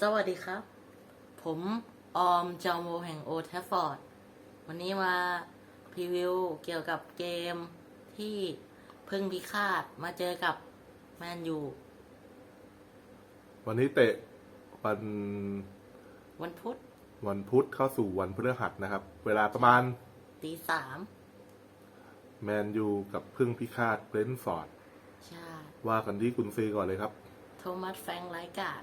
สวัสดีครับ ผมออมจอมโวแห่งโอทฟฟอร์ด วันนี้มาพรีวิวเกี่ยวกับเกมที่เพึ่งพิฆาตมาเจอกับแมนยู วันนี้เตะวันวันพุธวันพุธเข้าสู่วันพฤหัสนะครับ เวลาประมาณตีสามแมนยูกับพึ่งพิฆาตเบรนท์ฟอร์ด ใช่ ว่ากันที่กุนซือก่อนเลยครับ โทมัสแฟรงค์ไลกาด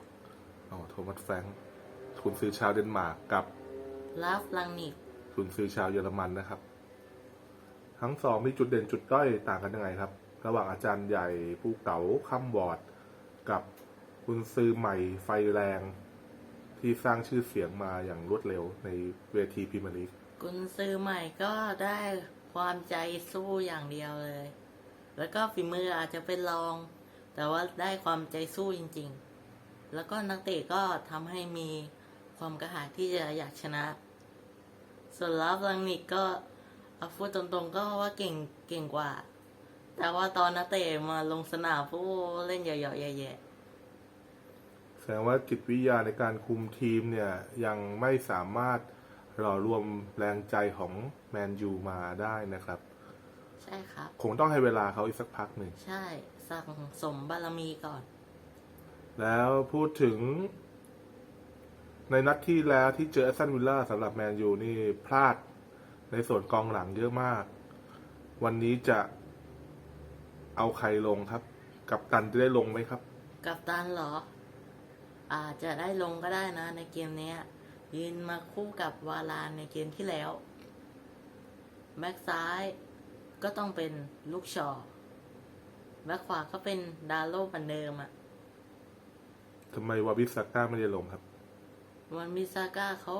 อ๋อโทมัสแฟรงค์กุนซือชาวเดนมาร์กกับลาฟลังนิกกุนซือชาวเยอรมันนะครับ ทั้งสองมีจุดเด่นจุดด้อยต่างกันยังไงครับ ระหว่างอาจารย์ใหญ่ผู้เก๋าข้ามบอร์ด กับกุนซือใหม่ไฟแรง ที่สร้างชื่อเสียงมาอย่างรวดเร็วในเวทีพรีเมียร์ลีกกุนซือใหม่ก็ได้ความใจสู้อย่างเดียวเลย แล้วก็ฝีมืออาจจะเป็นรอง แต่ว่าได้ความใจสู้จริง ๆ แล้วก็นักเตะก็ทำให้มีความกระหายที่จะอยากชนะ ส่วนลาฟลังนิกก็เอาพูดตรงๆก็ว่าเก่งเก่งกว่า แต่ว่าตอนนักเตะมาลงสนามผู้เล่นเหยาะๆแย่ๆแสดงว่าจิตวิทยาในการคุมทีมเนี่ย ยังไม่สามารถหล่อรวมแรงใจของแมนยูมาได้นะครับ ใช่ครับ คงต้องให้เวลาเขาอีกสักพักหนึ่ง ใช่ สั่งสมบารมีก่อน แล้วพูดถึง ในนัดที่แล้วที่เจอแอสตันวิลล่าสำหรับแมนยูนี่พลาดในส่วนกองหลังเยอะมาก วันนี้จะเอาใครลงครับ กับตันจะได้ลงไหมครับ กับตันเหรอ อาจจะได้ลงก็ได้นะ ในเกมนี้ยยืนมาคู่กับวาลานในเกมที่แล้ว แบ็กซ้ายก็ต้องเป็นลูกชอแบ็กขวาก็เป็นดาโลเหมือนเดิมอะ ทำไมวาบิสซาก้าไม่ได้ลงครับวันมิซาก้าเขา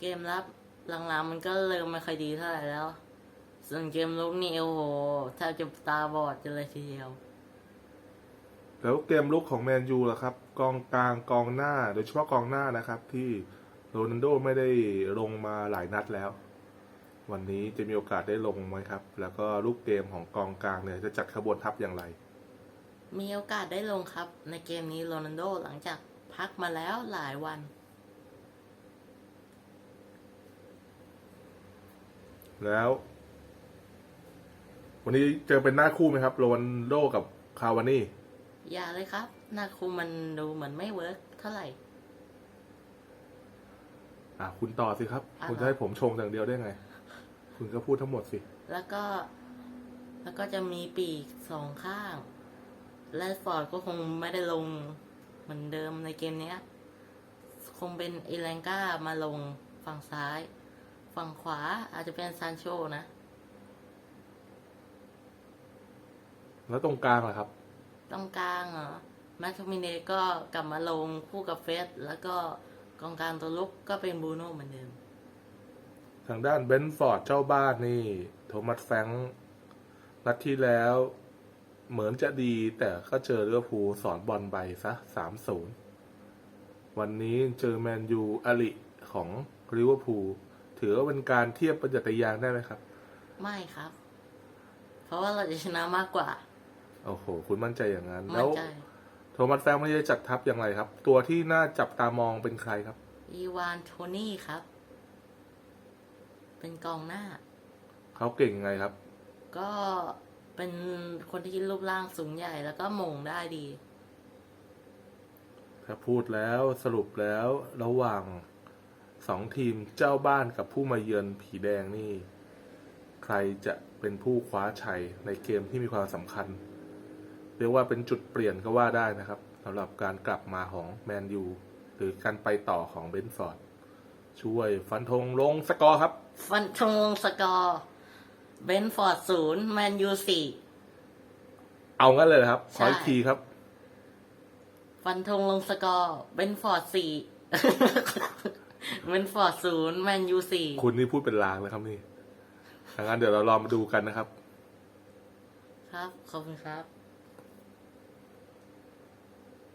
เกมรับหลังๆมันก็เริ่มไม่ค่อยดีเท่าไหร่แล้ว ส่วนเกมลุกนี่โอ้โหแทบจะตาบอดกันเลยทีเดียว แล้วเกมลุกของแมนยูล่ะครับ กองกลางกองหน้าโดยเฉพาะกองหน้านะครับ ที่โรนัลโดไม่ได้ลงมาหลายนัดแล้ว วันนี้จะมีโอกาสได้ลงไหมครับ แล้วก็ลูกเกมของกองกลางเนี่ยจะจัดขบวนทัพอย่างไร มีโอกาสได้ลงครับ ในเกมนี้โรนัลโดหลังจากพักมาแล้วหลายวัน แล้ว วันนี้เจอเป็นหน้าคู่ไหมครับโรนัลโดกับคาวานี่ อย่าเลยครับ หน้าคุมมันดูเหมือนไม่เวิร์กเท่าไหร่ อะ คุณต่อสิครับ อะ คุณจะให้ผมชงอย่างเดียวได้ไง คุณก็พูดทั้งหมดสิ แล้วก็ แล้วก็จะมีปีกสองข้าง แรดฟอร์ดก็คงไม่ได้ลงเหมือนเดิมในเกมเนี้ย คงเป็นเอเลนก้ามาลงฝั่งซ้าย ฝั่งขวาอาจจะเป็นซานโชนะ แล้วตรงกลางล่ะครับ ตรงกลางเหรอแมคโทมิเนก็กลับมาลงคู่กับเฟส แล้วก็กองกลางตัวลุกก็เป็นบรูโน่เหมือนเดิม ทางด้านเบนฟอร์ดเจ้าบ้านนี่ โทมัสแฟรงค์นัดที่แล้ว เหมือนจะดีแต่ก็เจอลิเวอร์พูลสอนบอลไปซะสามศูนย์วันนี้เจอแมนยูอลิของลิเวอร์พูลถือว่าเป็นการเทียบประจักษ์ยานได้ไหมครับ ไม่ครับ เพราะว่าเราจะชนะมากกว่า โอ้โห คุณมั่นใจอย่างนั้นมั่แล้นวใจโทมัสแฟรงค์ไม่ได้จัดทัพอย่างไรครับ ตัวที่น่าจับตามองเป็นใครครับ อีวานโทนี่ครับ เป็นกองหน้า เขาเก่งยังไงครับ ก็ เป็นคนที่รูปร่างสูงใหญ่แล้วก็หม่งได้ดีถ้าพูดแล้วสรุปแล้วระหว่างสองทีมเจ้าบ้านกับผู้มาเยือนผีแดงนี่ ใครจะเป็นผู้คว้าชัยในเกมที่มีความสำคัญ เรียกว่าเป็นจุดเปลี่ยนก็ว่าได้นะครับสำหรับการกลับมาของแมนยูหรือการไปต่อของเบนฟอร์ด ช่วยฟันธงลงสกอร์ครับ ฟันธงลงสกอร์ เบนฟอร์ดศูนย์แมนยูสี่ เอางั้นเลยเหรอครับ ขออีกใช่ ทีครับ ฟันธงลงสกอร์เบนฟอร์ดสี่ เบนฟอร์ดศูนย์แมนยูสี่คุณนี่พูดเป็นลางแล้วครับนี่ถ้างั้นเดี๋ยวเราลองมาดูกันนะครับ ครับ ขอบคุณครับ